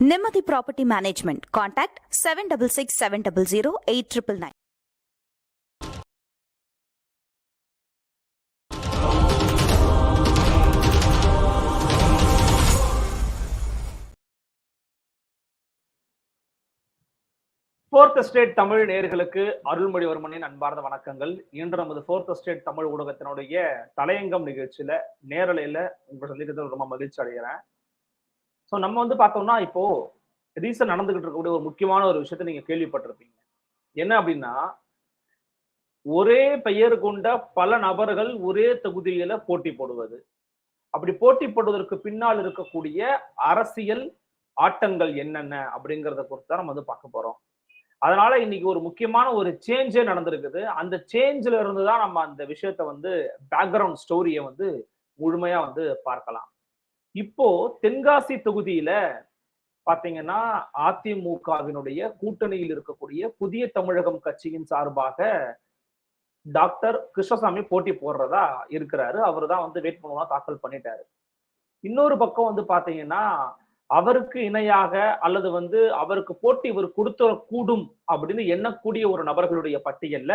Nimmathi property management contact seven Nimati Property Management. Contact 766 700 8999. Fourth state Tamil நேர்களுக்கு அருள்மொழிவர்மனின் அன்பார்ந்த வணக்கங்கள் இன்று நமது ஃபோர்த் ஸ்டேட் தமிழ் ஊடகத்தினுடைய தலையங்கம் நிகழ்ச்சியில நேரலையில உங்களை சந்திக்கிறதுல ரொம்ப மகிழ்ச்சி அடைகிறேன் ஸோ நம்ம வந்து பார்த்தோம்னா இப்போ ரீசன் நடந்துகிட்டு இருக்கக்கூடிய ஒரு முக்கியமான ஒரு விஷயத்த நீங்க கேள்விப்பட்டிருப்பீங்க. என்ன அப்படின்னா ஒரே பெயர் கொண்ட பல நபர்கள் ஒரே தொகுதியில போட்டி போடுவது. அப்படி போட்டி போடுவதற்கு பின்னால் இருக்கக்கூடிய அரசியல் ஆட்டங்கள் என்னென்ன அப்படிங்கிறத பொறுத்து தான் நம்ம வந்து பார்க்க போறோம். அதனால இன்னைக்கு ஒரு முக்கியமான ஒரு சேஞ்சே நடந்திருக்குது. அந்த சேஞ்சில இருந்து தான் நம்ம அந்த விஷயத்த வந்து பேக்ரவுண்ட் ஸ்டோரியை வந்து முழுமையா வந்து பார்க்கலாம். இப்போ தென்காசி தொகுதியில பாத்தீங்கன்னா அதிமுகவினுடைய கூட்டணியில் இருக்கக்கூடிய புதிய தமிழகம் கட்சியின் சார்பாக டாக்டர் கிருஷ்ணசாமி போட்டி போடுறதா இருக்கிறாரு. அவர் தான் வந்து வேட்புமனுவா தாக்கல் பண்ணிட்டாரு. இன்னொரு பக்கம் வந்து பாத்தீங்கன்னா அவருக்கு இணையாக அல்லது வந்து அவருக்கு போட்டி இவர் கொடுத்த கூடும் அப்படின்னு எண்ணக்கூடிய ஒரு நபர்களுடைய பட்டியல்ல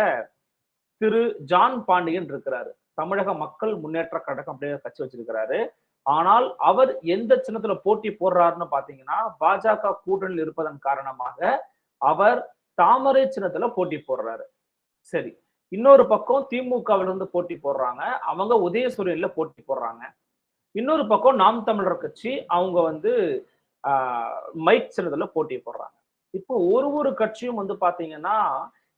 திரு. ஜான் பாண்டியன் இருக்கிறாரு. தமிழக மக்கள் முன்னேற்ற கழகம் அப்படிங்கிற கட்சி வச்சிருக்கிறாரு. ஆனால் அவர் எந்த சின்னத்துல போட்டி போடுறாருன்னு பாத்தீங்கன்னா பாஜக கூட்டணியில் இருப்பதன் காரணமாக அவர் தாமரை சின்னத்துல போட்டி போடுறாரு. சரி இன்னொரு பக்கம் திமுகவில இருந்து போட்டி போடுறாங்க அவங்க உதயசூரியன்ல போட்டி போடுறாங்க. இன்னொரு பக்கம் நாம் தமிழர் கட்சி அவங்க வந்து மைக் சின்னத்துல போட்டி போடுறாங்க. இப்போ ஒரு ஒரு கட்சியும் வந்து பாத்தீங்கன்னா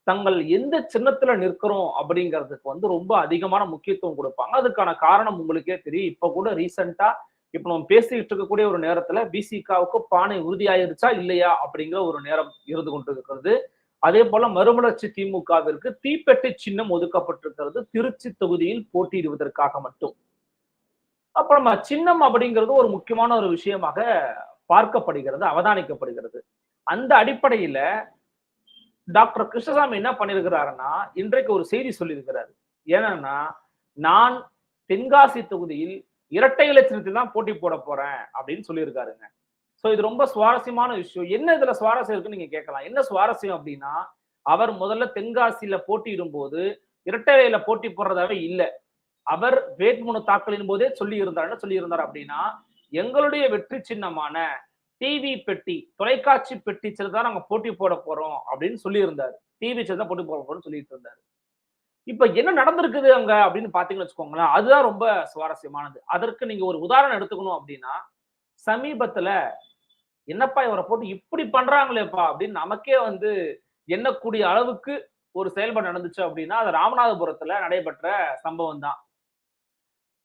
தங்கள் எந்த சின்னத்துல நிற்கிறோம் அப்படிங்கிறதுக்கு வந்து ரொம்ப அதிகமான முக்கியத்துவம் கொடுப்பாங்க. அதுக்கான காரணம் உங்களுக்கே தெரியும். இப்ப கூட ரீசெண்டா இப்ப நம்ம பேசிக்கிட்டு இருக்கக்கூடிய ஒரு நேரத்துல பிசிகாவுக்கு பானை உறுதியாயிருச்சா இல்லையா அப்படிங்கிற ஒரு நேரம் இருந்து கொண்டிருக்கிறது. அதே போல மறுமலர்ச்சி திமுகவிற்கு தீப்பெட்டி சின்னம் ஒதுக்கப்பட்டிருக்கிறது. திருச்சி தொகுதியில் போட்டியிடுவதற்காக மட்டும். அப்ப நம்ம சின்னம் அப்படிங்கிறது ஒரு முக்கியமான ஒரு விஷயமாக பார்க்கப்படுகிறது அவதானிக்கப்படுகிறது. அந்த அடிப்படையில டாக்டர் கிருஷ்ணசாமி என்ன பண்ணியிருக்கிறாருன்னா இன்றைக்கு ஒரு செய்தி சொல்லியிருக்கிறாரு. ஏன்னா நான் தென்காசி தொகுதியில் இரட்டை இலட்சணத்தில் தான் போட்டி போட போறேன் அப்படின்னு சொல்லியிருக்காருங்க. சோ இது ரொம்ப சுவாரஸ்யமான விஷயம். என்ன இதுல சுவாரஸ்யம் இருக்குன்னு நீங்க கேட்கலாம். என்ன சுவாரஸ்யம் அப்படின்னா அவர் முதல்ல தென்காசியில போட்டியிடும் போது இலையில போட்டி போடுறதாவே இல்ல. அவர் வேட்புமனு தாக்கலின் போதே சொல்லி இருந்தார் என்ன சொல்லி இருந்தார் அப்படின்னா எங்களுடைய வெற்றி சின்னமான டிவி பெட்டி தொலைக்காட்சி பெட்டி செல் தான் நாங்க போட்டி போட போறோம் அப்படின்னு சொல்லியிருந்தார். டிவி செல் தான் போட்டி போட போறோம்னு சொல்லிட்டு இருந்தாரு. இப்ப என்ன நடந்திருக்குது அங்க அப்படின்னு பார்த்தீங்கன்னு வச்சுக்கோங்களேன் அதுதான் ரொம்ப சுவாரஸ்யமானது. அதற்கு நீங்க ஒரு உதாரணம் எடுத்துக்கணும் அப்படின்னா சமீபத்துல என்னப்பா இவரை போட்டு இப்படி பண்றாங்களேப்பா அப்படின்னு நமக்கே வந்து எண்ணக்கூடிய அளவுக்கு ஒரு செயல்பாடு நடந்துச்சு அப்படின்னா அது ராமநாதபுரத்துல நடைபெற்ற சம்பவம் தான்.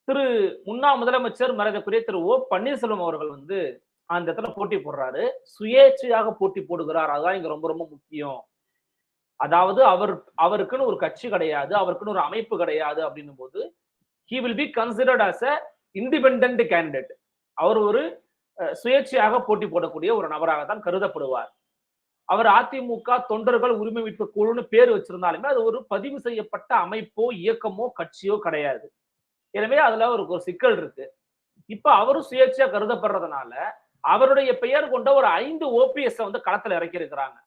திரு முன்னாள் முதலமைச்சர் மரியாதைக்குரிய திரு ஓ பன்னீர்செல்வம் அவர்கள் வந்து அந்த இடத்துல போட்டி போடுறாரு. சுயேட்சையாக போட்டி போடுகிறார். அதுதான் இங்க ரொம்ப ரொம்ப முக்கியம். அதாவது அவர் அவருக்குன்னு ஒரு கட்சி கிடையாது. அவருக்குன்னு ஒரு அமைப்பு கிடையாது அப்படின்னும் போது he will be considered as a independent candidate அவர் ஒரு சுயேட்சையாக போட்டி போடக்கூடிய ஒரு நபராக தான் கருதப்படுவார். அவர் அதிமுக தொண்டர்கள் உரிமை மீட்பு குழுன்னு பேர் வச்சிருந்தாலுமே அது ஒரு பதிவு செய்யப்பட்ட அமைப்போ இயக்கமோ கட்சியோ கிடையாது. எனவே அதுல ஒரு ஒரு சிக்கல் இருக்கு. இப்ப அவரும் சுயேட்சையா கருதப்படுறதுனால அவருடைய பெயர் கொண்ட ஒரு ஐந்து ஓபிஎஸ் வந்து களத்துல இறக்கி இருக்கிறாங்க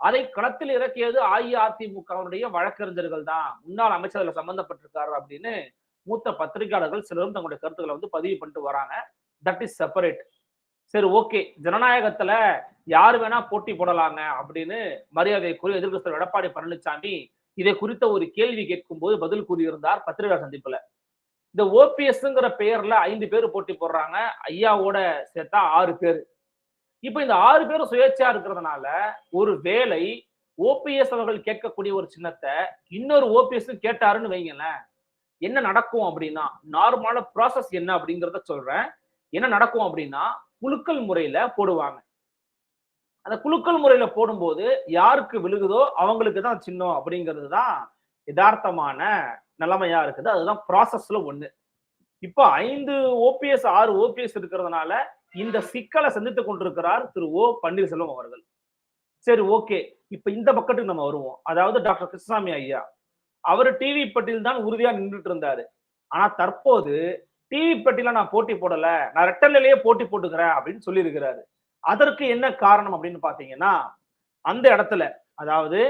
அதை களத்தில் இறக்கியது அஇஅதிமுகவுடைய வழக்கறிஞர்கள் தான். முன்னாள் அமைச்சர் அதுல சம்பந்தப்பட்டிருக்காரு அப்படின்னு மூத்த பத்திரிகையாளர்கள் சிலரும் தங்களுடைய கருத்துக்களை வந்து பதிவு பண்ணிட்டு வராங்க. தட் இஸ் செப்பரேட் சரி ஓகே ஜனநாயகத்துல யார் வேணா போட்டி போடலாங்க அப்படின்னு மரியாதைக்குரிய எதிர்கட்சி எடப்பாடி பழனிசாமி இதை குறித்த ஒரு கேள்வி கேட்கும் போது பதில் கூறியிருந்தார் பத்திரிகை சந்திப்புல. இந்த ஓபிஎஸ்ங்கிற பெயர்ல ஐந்து பேர் போட்டி போடுறாங்க. ஐயாவோட சேர்த்தா ஆறு பேர். இப்ப இந்த ஆறு பேரும் சுயேட்சையா இருக்கிறதுனால ஒரு வேலை ஓபிஎஸ் அவர்கள் கேட்கக்கூடிய ஒரு சின்னத்தை இன்னொரு ஓபிஎஸ் கேட்டாருன்னு வைங்களேன். என்ன நடக்கும் அப்படின்னா நார்மலான ப்ராசஸ் என்ன அப்படிங்கிறத சொல்றேன். என்ன நடக்கும் அப்படின்னா குலுக்கல் முறையில போடுவாங்க. அந்த குலுக்கல் முறையில போடும்போது யாருக்கு விழுகுதோ அவங்களுக்கு தான் சின்னம் அப்படிங்கிறது தான் யதார்த்தமான நிலைமையா இருக்குது. அதுதான் ப்ராசஸ்ல ஒண்ணு. இப்போ ஐந்து ஓபிஎஸ் ஆறு ஓபிஎஸ் இருக்கிறதுனால இந்த சிக்கலை சந்தித்து கொண்டிருக்கிறார் திரு ஓ பன்னீர்செல்வம் அவர்கள். சரி ஓகே. இப்ப இந்த பக்கத்துக்கு நம்ம வருவோம். அதாவது டாக்டர் கிருஷ்ணசாமி ஐயா. அவர் டிவி பட்டியல் தான் உறுதியா நின்றுட்டு இருந்தாரு. ஆனா தற்போது டிவி பட்டியல நான் போட்டி போடல. நான் ரெட்டலையே போட்டி போட்டுக்கிறேன் அப்படின்னு சொல்லியிருக்கிறாரு. அதற்கு என்ன காரணம் அப்படின்னு பாத்தீங்கன்னா அந்த இடத்துல அதாவது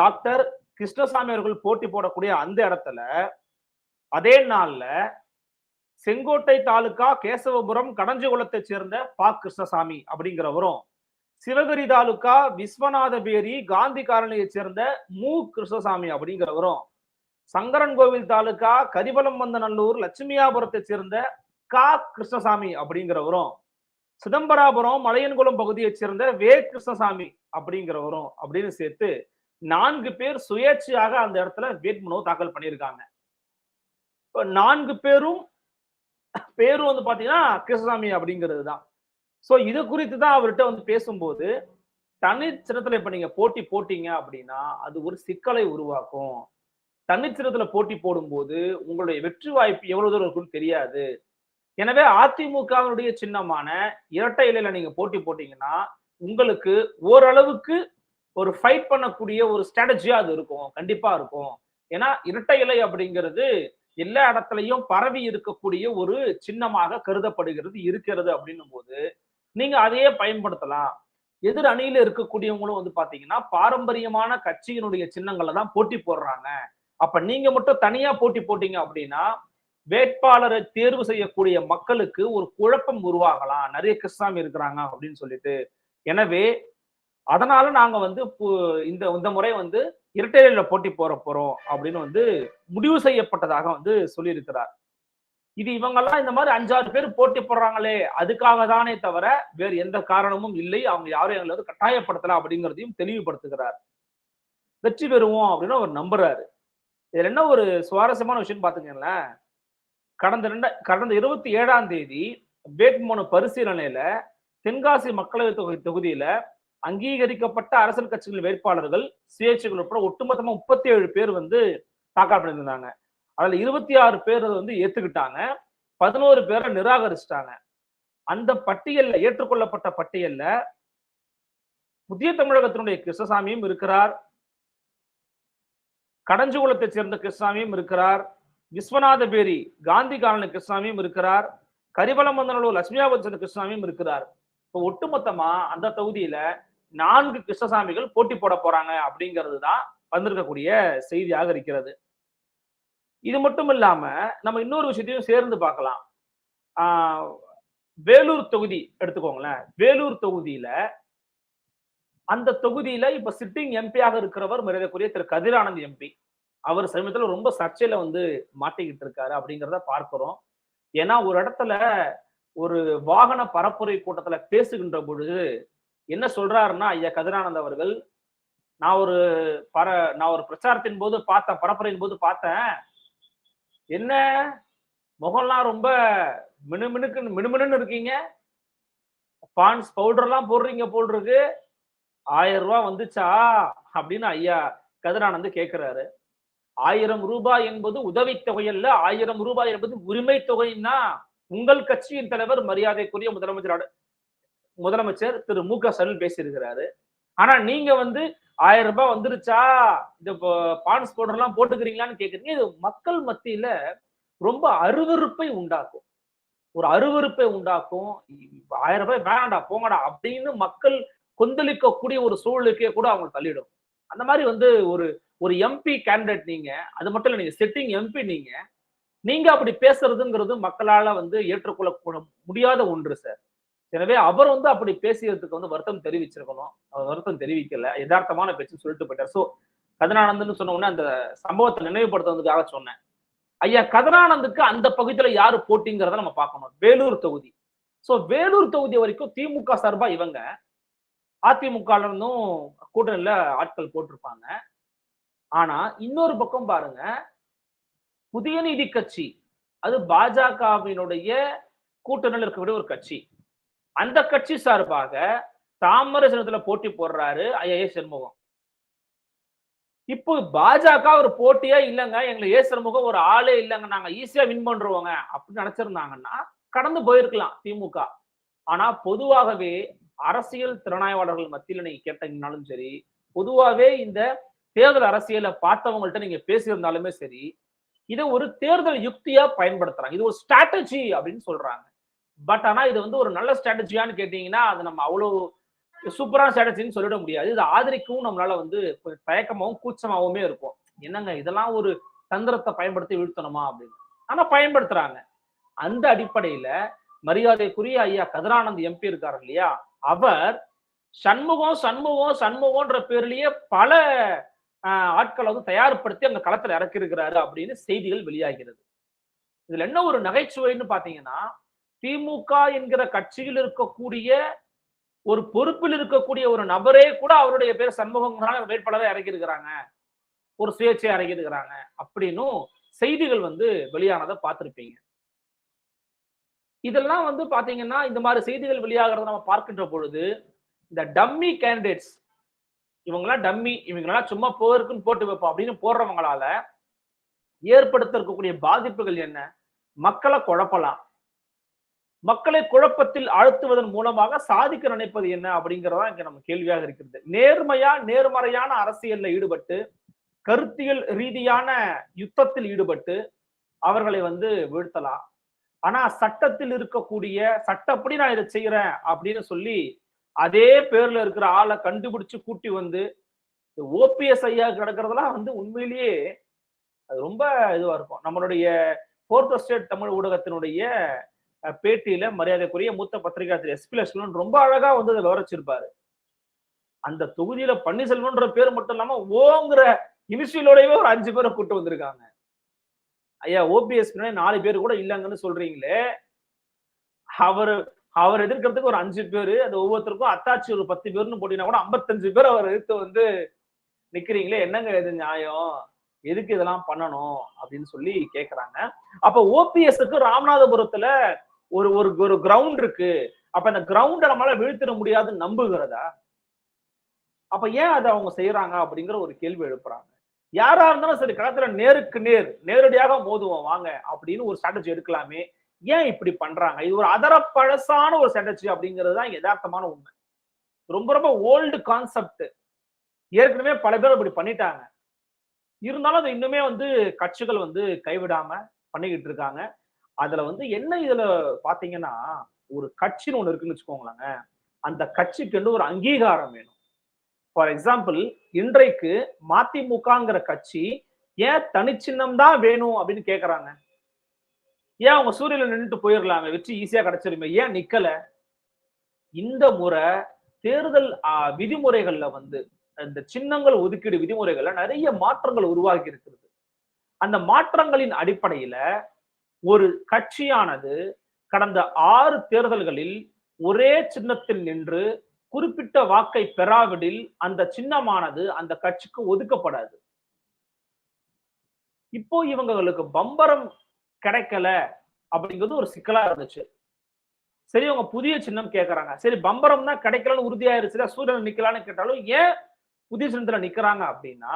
டாக்டர் கிருஷ்ணசாமி அவர்கள் போட்டி போடக்கூடிய அந்த இடத்துல அதே நாள்ல செங்கோட்டை தாலுகா கேசவபுரம் கடஞ்சகுளத்தை சேர்ந்த பா. கிருஷ்ணசாமி அப்படிங்கிறவரும் சிவகிரி தாலுகா விஸ்வநாத பேரி காந்தி காலனியை சேர்ந்த மு. கிருஷ்ணசாமி அப்படிங்கிறவரும் சங்கரன் கோவில் தாலுகா கரிபலம் வந்தநல்லூர் லட்சுமியாபுரத்தை சேர்ந்த கா. கிருஷ்ணசாமி அப்படிங்கிறவரும் சிதம்பராபுரம் மலையன்குளம் பகுதியைச் சேர்ந்த வே. கிருஷ்ணசாமி அப்படிங்கிறவரும் அப்படின்னு சேர்த்து நான்கு பேர் சுயேட்சையாக அந்த இடத்துல வேட்புமனு தாக்கல் பண்ணியிருக்காங்க. இப்போ நான்கு பேரும் பேரும் வந்து பாத்தீங்கன்னா கிருஷ்ணசாமி அப்படிங்கிறது தான். சோ இது குறித்து தான் அவர்கிட்ட வந்து பேசும்போது தனிச்சிரத்தில் இப்போ நீங்க போட்டி போட்டீங்க அப்படின்னா அது ஒரு சிக்கலை உருவாக்கும். தன்னிச்சிரத்துல போட்டி போடும்போது உங்களுடைய வெற்றி வாய்ப்பு எவ்வளவு தூரம் இருக்குன்னு தெரியாது. எனவே அதிமுகவினுடைய சின்னமான இரட்டை இலையில நீங்க போட்டி போட்டீங்கன்னா உங்களுக்கு ஓரளவுக்கு ஒரு ஃபைட் பண்ணக்கூடிய ஒரு ஸ்ட்ராட்டஜியா அது இருக்கும். கண்டிப்பா இருக்கும். ஏன்னா இரட்டை இலை அப்படிங்கிறது எல்லா இடத்துலையும் பரவி இருக்கக்கூடிய ஒரு சின்னமாக கருதப்படுகிறது இருக்கிறது அப்படின்னும் போது நீங்க அதையே பயன்படுத்தலாம். எதிர் அணியில இருக்கக்கூடியவங்களும் வந்து பாத்தீங்கன்னா பாரம்பரியமான கட்சியினுடைய சின்னங்களை தான் போட்டி போடுறாங்க. அப்ப நீங்க மட்டும் தனியா போட்டி போட்டீங்க அப்படின்னா வேட்பாளரை தேர்வு செய்யக்கூடிய மக்களுக்கு ஒரு குழப்பம் உருவாகலாம். நிறைய கிறிஸ்தாமி இருக்கிறாங்க அப்படின்னு சொல்லிட்டு. எனவே அதனால நாங்க வந்து பு- இந்த இந்த முறை வந்து இரட்டையில போட்டி போற போறோம் அப்படின்னு வந்து முடிவு செய்யப்பட்டதாக வந்து சொல்லியிருக்கிறார். இது இவங்கெல்லாம் இந்த மாதிரி அஞ்சாறு பேர் போட்டி போடுறாங்களே அதுக்காக தானே தவிர வேறு எந்த காரணமும் இல்லை. அவங்க யாரும் எங்களை வந்து கட்டாயப்படுத்தலாம் அப்படிங்கிறதையும் தெளிவுபடுத்துகிறார். வெற்றி பெறுவோம் அப்படின்னு அவர் நம்புறாரு. இதுல என்ன ஒரு சுவாரஸ்யமான விஷயம் பாத்துக்கங்களேன். கடந்த ரெண்ட கடந்த இருபத்தி ஏழாம் தேதி வேட்புமனு பரிசீலனையில தென்காசி மக்களவை தொகுதி தொகுதியில அங்கீகரிக்கப்பட்ட அரசியல் கட்சிகள் வேட்பாளர்கள் சுயேட்சைகள் உட்பட ஒட்டுமொத்தமா முப்பத்தி ஏழு பேர் வந்து தாக்கல் பண்ணியிருந்தாங்க. அதுல இருபத்தி ஆறு பேர் வந்து ஏத்துக்கிட்டாங்க. பதினோரு பேரை நிராகரிச்சிட்டாங்க. அந்த பட்டியல்ல ஏற்றுக்கொள்ளப்பட்ட பட்டியல்ல புதிய தமிழகத்தினுடைய கிருஷ்ணசாமியும் இருக்கிறார். கடஞ்சுகுளத்தைச் சேர்ந்த கிருஷ்ணசாமியும் இருக்கிறார். விஸ்வநாத பேரி காந்தி காலனி கிருஷ்ணசாமியும் இருக்கிறார். கரிவலம் வந்தனூர் லட்சுமியாபதி சேர்ந்த கிருஷ்ணசாமியும் இருக்கிறார். இப்போ ஒட்டுமொத்தமா அந்த தொகுதியில நான்கு கிருஷ்ணசாமிகள் போட்டி போட போறாங்க அப்படிங்கிறது தான் வந்திருக்கக்கூடிய செய்தியாக இருக்கிறது. இது மட்டும் இல்லாம நம்ம இன்னொரு விஷயத்தையும் சேர்ந்து பார்க்கலாம். ஆஹ் வேலூர் தொகுதி எடுத்துக்கோங்களேன். வேலூர் தொகுதியில அந்த தொகுதியில இப்ப சிட்டிங் எம்பியாக இருக்கிறவர் மரியாதைக்குரிய திரு கதிரானந்த் எம்பி அவர் சமீபத்தில் ரொம்ப சர்ச்சையில வந்து மாட்டிக்கிட்டு இருக்காரு அப்படிங்கிறத பார்க்கிறோம். ஏன்னா ஒரு இடத்துல ஒரு வாகன பரப்புரை கூட்டத்துல பேசுகின்ற பொழுது என்ன சொல்றாருன்னா ஐயா கதிரானந்த் அவர்கள் நான் ஒரு பர நான் ஒரு பிரச்சாரத்தின் போது பார்த்தேன் பரப்புரையின் போது பார்த்தேன். என்ன? முகம்லாம் ரொம்ப மினுமினுக்கு மினுமினுன்னு இருக்கீங்க. பான்ஸ் பவுடர்லாம் போடுறீங்க போல் இருக்கு ஆயிரம் ரூபாய் வந்துச்சா? அப்படின்னு ஐயா கதிரானந்து கேட்கிறாரு ஆயிரம் ரூபாய் என்பது உதவித்தொகை அல்ல. ஆயிரம் ரூபாய் என்பது உரிமை தொகைன்னா உங்கள் கட்சியின் தலைவர் மரியாதைக்குரிய முதலமைச்சர் முதலமைச்சர் திரு மு க ஸ்டாலின் பேசியிருக்கிறாரு. ஆனா நீங்க வந்து ஆயிரம் ரூபாய் வந்துருச்சா? இந்த பான்ஸ் பவுடர்லாம் போட்டுக்கிறீங்களான்னு கேக்குறீங்க. இது மக்கள் மத்தியில ரொம்ப அருவருப்பை உண்டாக்கும். ஒரு அருவருப்பை உண்டாக்கும். ஆயிரம் ரூபாய் வேணாடா போங்கடா அப்படின்னு மக்கள் கொந்தளிக்கக்கூடிய ஒரு சூழலுக்கே கூட அவங்க தள்ளிடும். அந்த மாதிரி வந்து ஒரு ஒரு எம்பி கேண்டிடேட் நீங்க அது மட்டும் இல்ல நீங்க செட்டிங் எம்பி நீங்க நீங்க அப்படி பேசுறதுங்கிறது மக்களால வந்து ஏற்றுக்கொள்ள முடியாத ஒன்று சார் எனவே அவர் வந்து அப்படி பேசியதுக்கு வந்து வருத்தம் தெரிவிச்சிருக்கணும். அவர் வருத்தம் தெரிவிக்கல. யதார்த்தமான பேச்சு சொல்லிட்டு போயிட்டார். சோ கதிரானந்தன்னு சொன்ன உடனே அந்த சம்பவத்தை நினைவுபடுத்துறதுக்காக சொன்னேன். ஐயா கதனானந்துக்கு அந்த பகுதியில யாரு போட்டிங்கிறத நம்ம பார்க்கணும். வேலூர் தொகுதி. சோ வேலூர் தொகுதி வரைக்கும் திமுக சார்பா இவங்க அதிமுக இருந்தும் கூட்டணியில ஆட்கள் போட்டிருப்பாங்க. ஆனா இன்னொரு பக்கம் பாருங்க புதிய நீதி கட்சி அது பாஜகவினுடைய கூட்டணியில் இருக்கக்கூடிய ஒரு கட்சி. அந்த கட்சி சார்பாக தாமரை சின்னத்துல போட்டி போடுறாரு ஐயா சண்முகம். இப்போ பாஜக ஒரு போட்டியே இல்லைங்க எங்களை ஏ சண்முகம் ஒரு ஆளே இல்லைங்க நாங்க ஈஸியா வின் பண்றோங்க அப்படின்னு நினைச்சிருந்தாங்கன்னா கடந்து போயிருக்கலாம் திமுக. ஆனா பொதுவாகவே அரசியல் திறனாய்வாளர்கள் மத்தியில நீங்க கேட்டீங்கனாலும் சரி பொதுவாகவே இந்த தேர்தல் அரசியலை பார்த்தவங்கள்ட்ட நீங்க பேசியிருந்தாலுமே சரி இதை ஒரு தேர்தல் யுக்தியா பயன்படுத்துறாங்க இது ஒரு ஸ்ட்ராட்டஜி அப்படின்னு சொல்றாங்க. பட் ஆனா இது வந்து ஒரு நல்ல ஸ்ட்ராட்டஜியான்னு கேட்டீங்கன்னா அது நம்ம அவ்வளவு சூப்பரான ஸ்ட்ராட்டஜின்னு சொல்லிட முடியாது. இது ஆதரிக்கவும் நம்மளால வந்து கொஞ்சம் தயக்கமாவும் கூச்சமாவுமே இருக்கும். என்னங்க இதெல்லாம் ஒரு தந்திரத்தை பயன்படுத்தி வீழ்த்தணுமா அப்படின்னு. ஆனா பயன்படுத்துறாங்க. அந்த அடிப்படையில மரியாதைக்குரிய ஐயா கதிரானந்த் எம்பி இருக்காரு இல்லையா? அவர் சண்முகம் சண்முகம் சண்முகம்ன்ற பேர்லயே பல ஆஹ், ஆட்களை வந்து தயார்படுத்தி அந்த களத்துல இறக்கி இருக்கிறாரு அப்படின்னு செய்திகள் வெளியாகிறது. இதுல என்ன ஒரு நகைச்சுவைன்னு பாத்தீங்கன்னா திமுக என்கிற கட்சியில் இருக்கக்கூடிய ஒரு பொறுப்பில் இருக்கக்கூடிய ஒரு நபரே கூட அவருடைய பேர் சண்முகம் வேட்பாளரை இறக்கி இருக்கிறாங்க ஒரு சுயேட்சையை இறக்கி இருக்கிறாங்க அப்படின்னும் செய்திகள் வந்து வெளியானதை பார்த்திருப்பீங்க. இதெல்லாம் வந்து பாத்தீங்கன்னா இந்த மாதிரி செய்திகள் வெளியாகிறத நம்ம பார்க்கின்ற பொழுது இந்த டம்மி கேண்டிடேட்ஸ் இவங்களாம் டம்மி இவங்களாம் சும்மா போருக்குன்னு போட்டு வைப்போம் அப்படின்னு போடுறவங்களால ஏற்படுத்த இருக்கக்கூடிய பாதிப்புகள் என்ன? மக்களை குழப்பலாம். மக்களை குழப்பத்தில் ஆழ்த்துவதன் மூலமாக சாதிக்க நினைப்பது என்ன அப்படிங்கறதா இங்க நம்ம கேள்வியாக இருக்கிறது. நேர்மையா நேர்மறையான அரசியல்ல ஈடுபட்டு கருத்தியல் ரீதியான யுத்தத்தில் ஈடுபட்டு அவர்களை வந்து வீழ்த்தலாம். ஆனா சட்டத்தில் இருக்கக்கூடிய சட்டப்படி நான் இதை செய்யறேன் அப்படின்னு சொல்லி அதே பேர்ல இருக்கிற ஆளை கண்டுபிடிச்சு கூட்டி வந்து ஓபிஎஸ் ஐயா கிடக்கிறதெல்லாம் வந்து உண்மையிலேயே அது ரொம்ப இதுவா இருக்கும். நம்மளுடைய போர்த் ஸ்டேட் தமிழ் ஊடகத்தினுடைய பேட்டியில மரியாதைக்குரிய மூத்த பத்திரிகையாளர் எஸ்பி லட்சுமணன் ரொம்ப அழகா வந்து அதை விவரிச்சிருப்பாரு. அந்த தொகுதியில பன்னீர்செல்வம்ன்ற பேர் மட்டும் இல்லாம ஓங்கிற இனிஷியலோடவே ஒரு அஞ்சு பேரை கூட்டு வந்திருக்காங்க. ஐயா ஓபிஎஸ் நாலு பேர் கூட இல்லைங்கன்னு சொல்றீங்களே. அவர் அவர் எதிர்க்கிறதுக்கு ஒரு அஞ்சு பேரு அது ஒவ்வொருத்தருக்கும் அத்தாச்சி ஒரு பத்து பேர்னு போட்டீங்கன்னா கூட ஐம்பத்தஞ்சு பேர் அவர் எதிர்த்து வந்து நிக்கிறீங்களே. என்னங்க இது நியாயம்? எதுக்கு இதெல்லாம் பண்ணணும்? அப்படின்னு சொல்லி கேக்குறாங்க. அப்ப ஓபிஎஸ்க்கு ராமநாதபுரத்துல ஒரு ஒரு ஒரு கிரவுண்ட் இருக்கு. அப்ப அந்த கிரவுண்ட நம்மளால வீழ்த்திட முடியாதுன்னு நம்புகிறதா? அப்ப ஏன் அதை அவங்க செய்யறாங்க அப்படிங்கிற ஒரு கேள்வி எழுப்புறாங்க. யாரா இருந்தாலும் சரி களத்துல நேருக்கு நேர் நேரடியாக மோதுவோம் வாங்க அப்படின்னு ஒரு ஸ்ட்ராட்டஜி எடுக்கலாமே. ஏன் இப்படி பண்றாங்க? இது ஒரு அதர பழசான ஒரு ஸ்ட்ராட்டஜி அப்படிங்கிறது தான் யதார்த்தமான உண்மை. ரொம்ப ரொம்ப ஓல்டு கான்செப்ட் ஏற்கனவே பல பேர் இப்படி பண்ணிட்டாங்க. இருந்தாலும் அது இன்னுமே வந்து கட்சிகள் வந்து கைவிடாம பண்ணிக்கிட்டு இருக்காங்க. அதுல வந்து என்ன இதுல பாத்தீங்கன்னா ஒரு கட்சின்னு ஒண்ணு இருக்குன்னு வச்சுக்கோங்களேங்க. அந்த கட்சிக்கு வந்து ஒரு அங்கீகாரம் வேணும். ஃபார் எக்ஸாம்பிள் இன்றைக்கு மதிமுகங்கிற கட்சி ஏன் தனிச்சின்னம் தான் வேணும் அப்படின்னு கேக்குறாங்க. ஏன் அவங்க சூரியல நின்றுட்டு போயிடலாமே வெற்றி ஈஸியா கிடைச்சிருமே. ஏன் நிக்கல? இந்த முறை தேர்தல் ஆஹ், விதிமுறைகள்ல வந்து இந்த சின்னங்கள் ஒதுக்கீடு விதிமுறைகள்ல நிறைய மாற்றங்கள் உருவாகி இருக்கிறது. அந்த மாற்றங்களின் அடிப்படையில ஒரு கட்சியானது கடந்த ஆறு தேர்தல்களில் ஒரே சின்னத்தில் நின்று குறிப்பிட்ட வாக்கை பெறாவிடில் அந்த சின்னமானது அந்த கட்சிக்கு ஒதுக்கப்படாது. இப்போ இவங்களுக்கு பம்பரம் கிடைக்கல அப்படிங்கிறது ஒரு சிக்கலா இருந்துச்சு. சரி அவங்க புதிய சின்னம் கேட்கறாங்க சரி பம்பரம் தான் கிடைக்கலன்னு உறுதியாயிருச்சுல சூரியன் நிக்கலான்னு கேட்டாலும் ஏன் புதிய சின்னத்துல நிக்கிறாங்க அப்படின்னா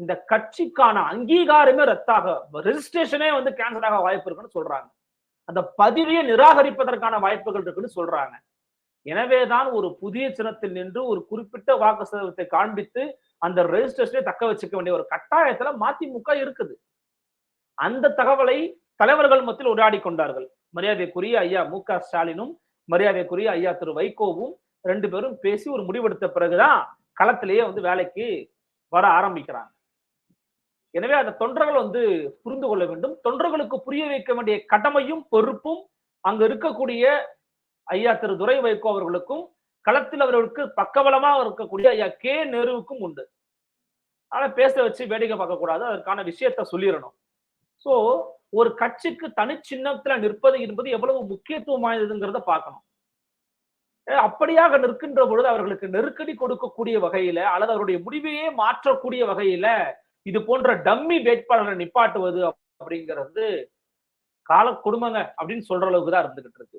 இந்த கட்சிக்கான அங்கீகாரமே ரத்தாக ரெஜிஸ்ட்ரேஷனே வந்து கேன்சல் ஆக வாய்ப்பு இருக்குன்னு சொல்றாங்க. அந்த பதிவையை நிராகரிப்பதற்கான வாய்ப்புகள் இருக்குன்னு சொல்றாங்க. எனவேதான் ஒரு புதிய சின்னத்தில் நின்று ஒரு குறிப்பிட்ட வாக்கு சதவீதத்தை காண்பித்து அந்த ரெஜிஸ்ட்ரேஷனை தக்க வச்சுக்க வேண்டிய ஒரு கட்டாயத்துல மதிமுக இருக்குது. அந்த தகவலை தலைவர்கள் மத்தியில் உரையாடி கொண்டார்கள். மரியாதைக்குரிய ஐயா மு க ஸ்டாலினும் மரியாதைக்குரிய ஐயா திரு வைகோவும் ரெண்டு பேரும் பேசி ஒரு முடிவெடுத்த பிறகுதான் களத்திலேயே வந்து வேலைக்கு வர ஆரம்பிக்கிறாங்க. எனவே அந்த தொண்டர்கள் வந்து புரிந்து கொள்ள வேண்டும். தொண்டர்களுக்கு புரிய வைக்க வேண்டிய கடமையும் பொறுப்பும் அங்க இருக்கக்கூடிய ஐயா திரு துரை வைகோ அவர்களுக்கும் களத்தில் அவர்களுக்கு பக்கபலமாக இருக்கக்கூடிய ஐயா கே நேருவுக்கும் உண்டு. ஆனா பேச வச்சு வேடிக்கை பார்க்கக்கூடாது அதற்கான விஷயத்த சொல்லிடணும். சோ ஒரு கட்சிக்கு தனி சின்னத்துல நிற்பது என்பது எவ்வளவு முக்கியத்துவம் வாய்ந்ததுங்கிறத பார்க்கணும். ஏ, அப்படியாக நிற்கின்ற பொழுது அவர்களுக்கு நெருக்கடி கொடுக்கக்கூடிய வகையில அல்லது அவருடைய முடிவையே மாற்றக்கூடிய வகையில இது போன்ற டம்மி வேட்பாளரை நிப்பாட்டுவது அப்படிங்கிறது கால கொடுமைங்க அப்படின்னு சொல்ற அளவுக்கு தான் இருந்துகிட்டு இருக்கு.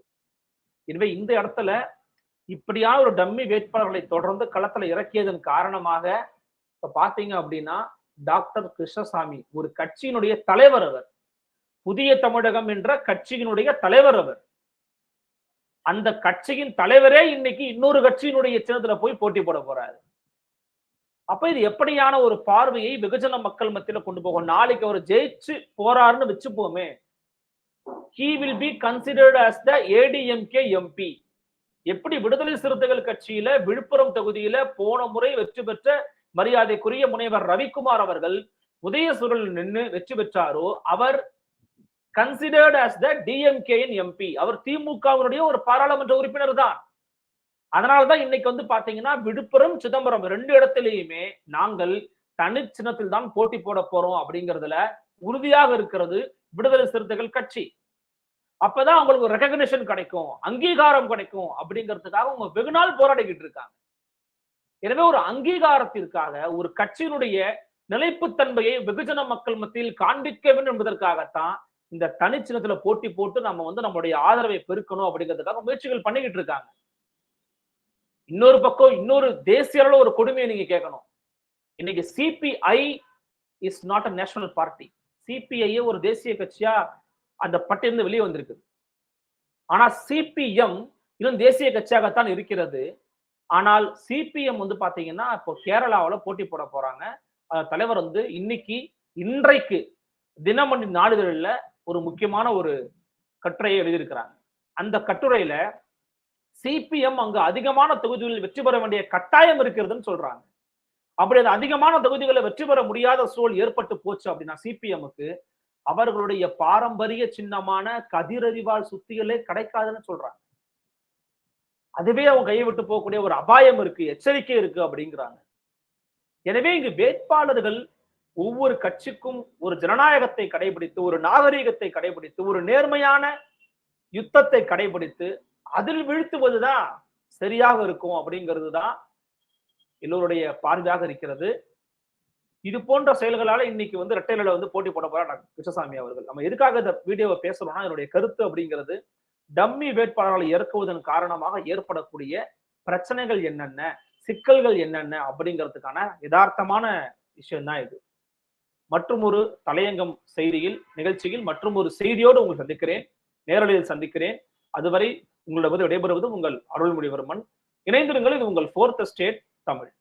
எனவே இந்த இடத்துல இப்படியான ஒரு டம்மி வேட்பாளர்களை தொடர்ந்து களத்துல இறக்கியதன் காரணமாக இப்ப பாத்தீங்க அப்படின்னா டாக்டர் கிருஷ்ணசாமி ஒரு கட்சியினுடைய தலைவர் அவர் புதிய தமிழகம் என்ற கட்சியினுடைய தலைவர் அவர். அந்த கட்சியின் தலைவரே இன்னைக்கு இன்னொரு கட்சியினுடைய சின்னத்துல போய் போட்டி போட போறாரு. அப்ப இது எப்படியான ஒரு பார்வையை வெகுஜன மக்கள் மத்தியில கொண்டு போகும்? நாளைக்கு அவர் ஜெயிச்சு போறாருன்னு வச்சுப்போமே. He will be considered as the ADMK MP எப்படி விடுதலை சிறுத்தைகள் கட்சியில விழுப்புரம் தொகுதியில போன முறை வெற்றி பெற்ற மரியாதைக்குரிய முனைவர் ரவிக்குமார் அவர்கள் உதயசுரல் நின்று வெற்றி பெற்றாரோ அவர் considered as the DMK MP அவர் திமுகவினுடைய ஒரு பாராளுமன்ற உறுப்பினர் தான் அதனாலதான் இன்னைக்கு வந்து பாத்தீங்கன்னா விழுப்புரம் சிதம்பரம் ரெண்டு இடத்திலேயுமே நாங்கள் தனி சின்னத்தில் தான் போட்டி போட போறோம் அப்படிங்கிறதுல உறுதியாக இருக்கிறது விடுதலை சிறுத்தைகள் கட்சி. அப்பதான் அவங்களுக்கு ஒரு ரெகக்னிஷன் கிடைக்கும் அங்கீகாரம் கிடைக்கும் அப்படிங்கிறதுக்காக அவங்க வெகு நாள் போராடிக்கிட்டு இருக்காங்க. எனவே ஒரு அங்கீகாரத்திற்காக ஒரு கட்சியினுடைய நிலைப்புத்தன்மையை வெகுஜன மக்கள் மத்தியில் காண்பிக்க வேண்டும் என்பதற்காகத்தான் இந்த தனிச்சின்னத்துல போட்டி போட்டு நம்ம வந்து நம்மளுடைய ஆதரவை பெருக்கணும் அப்படிங்கிறதுக்காக முயற்சிகள் பண்ணிக்கிட்டு இருக்காங்க. இன்னொரு பக்கம் இன்னொரு தேசிய அளவில் ஒரு கொடுமையை நீங்க கேட்கணும். இன்னைக்கு CPI is not a national party சிபிஐயே ஒரு தேசிய கட்சியா அந்த பட்டியலிருந்து வெளியே வந்திருக்கு. ஆனா சிபிஎம் இன்னும் தேசிய கட்சியாகத்தான் இருக்கிறது. ஆனால் சிபிஎம் வந்து பாத்தீங்கன்னா இப்போ கேரளாவில் போட்டி போட போறாங்க. தலைவர் வந்து இன்னைக்கு இன்றைக்கு தினமணி நாளிதழில் ஒரு முக்கியமான ஒரு கட்டுரையை எழுதியிருக்கிறாங்க. அந்த கட்டுரையில சிபிஎம் அங்கு அதிகமான தொகுதிகளில் வெற்றி பெற வேண்டிய கட்டாயம் இருக்கிறதுன்னு சொல்றாங்க. அப்படி அந்த அதிகமான தொகுதிகளை வெற்றி பெற முடியாத சூழல் ஏற்பட்டு போச்சு அப்படின்னா சிபிஎம்முக்கு அவர்களுடைய பாரம்பரிய சின்னமான கதிரறிவால் சுத்திகளே கிடைக்காதுன்னு சொல்றாங்க. அதுவே அவங்க கையை விட்டு போகக்கூடிய ஒரு அபாயம் இருக்கு எச்சரிக்கை இருக்கு அப்படிங்கிறாங்க. எனவே இங்கு வேட்பாளர்கள் ஒவ்வொரு கட்சிக்கும் ஒரு ஜனநாயகத்தை கடைபிடித்து ஒரு நாகரீகத்தை கடைபிடித்து ஒரு நேர்மையான யுத்தத்தை கடைபிடித்து அதில் வீழ்த்துவதுதான் சரியாக இருக்கும் அப்படிங்கிறது தான் எல்லோருடைய பார்வையாக இருக்கிறது. இது போன்ற செயல்களால இன்னைக்கு வந்து ரெட்டையில வந்து போட்டி போட போறா கிருஷ்ணசாமி அவர்கள். நம்ம எதுக்காக இந்த வீடியோவை பேசணும்னா என்னுடைய கருத்து அப்படிங்கிறது டம்மி வேட்பாளர்களை இறக்குவதன் காரணமாக ஏற்படக்கூடிய பிரச்சனைகள் என்னென்ன சிக்கல்கள் என்னென்ன அப்படிங்கிறதுக்கான யதார்த்தமான விஷயம் தான் இது. மற்றும் ஒரு தலையங்கம் செய்தியில் நிகழ்ச்சியில் மற்றும் ஒரு செய்தியோடு உங்களை சந்திக்கிறேன். நேரடியில் சந்திக்கிறேன். அதுவரை உங்களிடம் விடைபெறுவது உங்கள் அருள்மொழிவர்மன். இணைந்திருங்கள் இது உங்கள் ஃபோர்த் ஸ்டேட் தமிழ்.